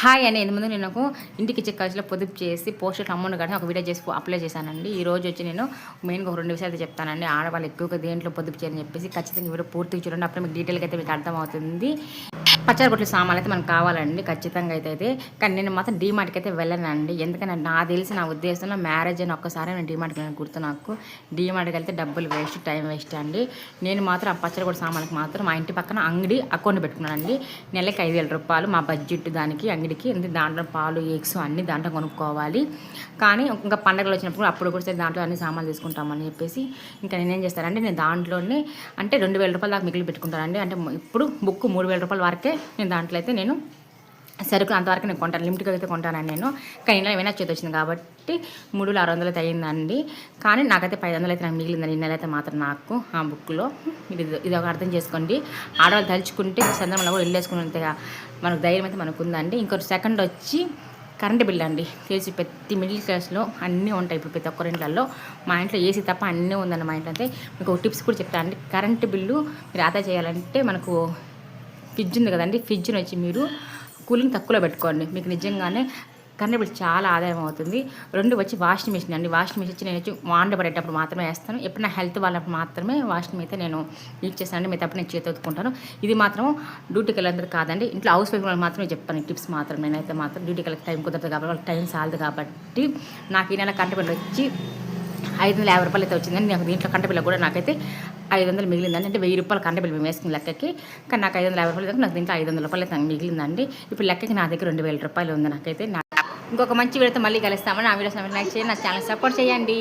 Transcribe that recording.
Hi అని ముందు నేను ఒక ఇంటికి ఇచ్చే ఖర్చులో పొదుపు చేసి పోస్టర్ అమౌంట్ కానీ ఒక వీడియో చేసి అప్లై చేశానండి. ఈ రోజు వచ్చి నేను మెయిన్గా ఒక రెండు విషయాలు అయితే చెప్తానండి. ఆడవాళ్ళు ఎక్కువగా దేంట్లో పొదుపు చేయాలని చెప్పేసి ఖచ్చితంగా వీడియో పూర్తిగా చూడండి. అప్పుడు మీకు డీటెయిల్గా అయితే మీకు అర్థమవుతుంది. పచ్చడి కొట్ల సామాన్లు అయితే మనకు కావాలండి ఖచ్చితంగా అయితే అయితే. కానీ నేను మాత్రం డీమార్ట్కి అయితే వెళ్ళనండి. ఎందుకంటే నా తెలిసి నా ఉద్దేశంలో మ్యారేజ్ అని ఒక్కసారి నేను డీమార్ట్కి వెళ్ళిన గుర్తు నాకు. డీమార్ట్కి వెళ్తే డబ్బులు వేస్ట్ టైం వేస్ట్ అండి. నేను మాత్రం ఆ పచ్చడి కొట్ల సామాన్లకు మాత్రం మా ఇంటి పక్కన అంగడి అకౌంట్ పెట్టుకున్నానండి. నెలకి ఐదు వేల రూపాయలు మా బడ్జెట్ దానికి అంగడికి. దాంట్లో పాలు ఎగ్స్ అన్నీ దాంట్లో కొనుక్కోవాలి. కానీ ఇంకా పండగలు వచ్చినప్పుడు అప్పుడు కూడా సరే దాంట్లో అన్ని సామాన్లు తీసుకుంటామని చెప్పేసి ఇంకా నేనేం చేస్తానంటే నేను దాంట్లోనే అంటే రెండు వేల రూపాయల దాకా మిగిలి పెట్టుకుంటానండి. అంటే ఇప్పుడు బుక్ మూడు వేల రూపాయల వరకే నేను దాంట్లో అయితే నేను సరుకులు అంతవరకు నేను కొంటాను లిమిట్గా అయితే కొంటానని నేను. కానీ ఇలా ఏమైనా చేతి వచ్చింది కాబట్టి మూడు వేల ఆరు వందలు అయితే అయ్యిందండి. కానీ నాకైతే పది వందలు అయితే నాకు మిగిలిందండి. ఈ నెల అయితే మాత్రం నాకు ఆ బుక్లో. ఇది ఇది ఒక అర్థం చేసుకోండి. ఆడవాళ్ళు తలుచుకుంటే సందర్భంలో కూడా వెళ్ళేసుకున్నంత మనకు ధైర్యం అయితే మనకు ఉందండి ఇంకొక సెకండ్ వచ్చి కరెంట్ బిల్ అండి. తెలిసి ప్రతి మిడిల్ క్లాస్లో అన్నీ ఉంటాయి. ఇప్పుడు ప్రతి ఒక్కరి ఇంట్లో మా ఇంట్లో ఏసీ తప్ప అన్నీ ఉందండి మా ఇంట్లో. అయితే మీకు ఒక టిప్స్ కూడా చెప్తాను అండి కరెంటు బిల్లు మీరు ఆదా చేయాలంటే మనకు ఫ్రిడ్జ్ ఉంది కదండి ఫ్రిడ్జ్ని వచ్చి మీరు కూలింగ్ తక్కువలో పెట్టుకోండి. మీకు నిజంగానే కరెంట్ చాలా ఆదాయం అవుతుంది. రెండు వచ్చి వాషింగ్ మిషన్ అండి. వాషింగ్ మిషన్ వచ్చి నేను వచ్చి వాండ పడేటప్పుడు మాత్రమే వేస్తాను. ఎప్పుడు నా హెల్త్ వాళ్ళప్పుడు మాత్రమే వాషింగ్ అయితే నేను యూజ్ చేస్తానండి మిగతా నేను చేతి ఒత్తుకుంటాను ఇది మాత్రం డ్యూటీకి వెళ్ళేందుకు కాదండి. ఇంట్లో హౌస్ వైఫ్ వాళ్ళకి మాత్రమే చెప్పాను టిప్స్ మాత్రం. నేనైతే మాత్రం డ్యూటీకి వెళ్ళే టైం కుదరదు కాబట్టి వాళ్ళకి టైం సాలదు కాబట్టి నాకు ఈ నెల కరెంట్ వచ్చి ఐదు వందల యాభై రూపాయలు అయితే వచ్చిందండి నాకు దీంట్లో కంటబిల్ల కూడా నాకైతే ఐదు వందలు మిగిలిందండి. అంటే వెయ్యి రూపాయలు కంటబిల్ మేము వేసుకున్న లెక్కకి. కానీ నాకు ఐదు వందల యాభై రూపాయలు నాకు దీంట్లో ఐదు వందల రూపాయలు అయితే నాకు మిగిలిందండి. ఇప్పుడు లెక్కకి నా దగ్గర రెండు వేల రూపాయలు ఉంది నాకైతే. ఇంకొక మంచి వీడియోతో మళ్ళీ కలుస్తామని ఆ వీడియోస్ లైక్ చేయండి నా ఛానల్ సపోర్ట్ చేయండి.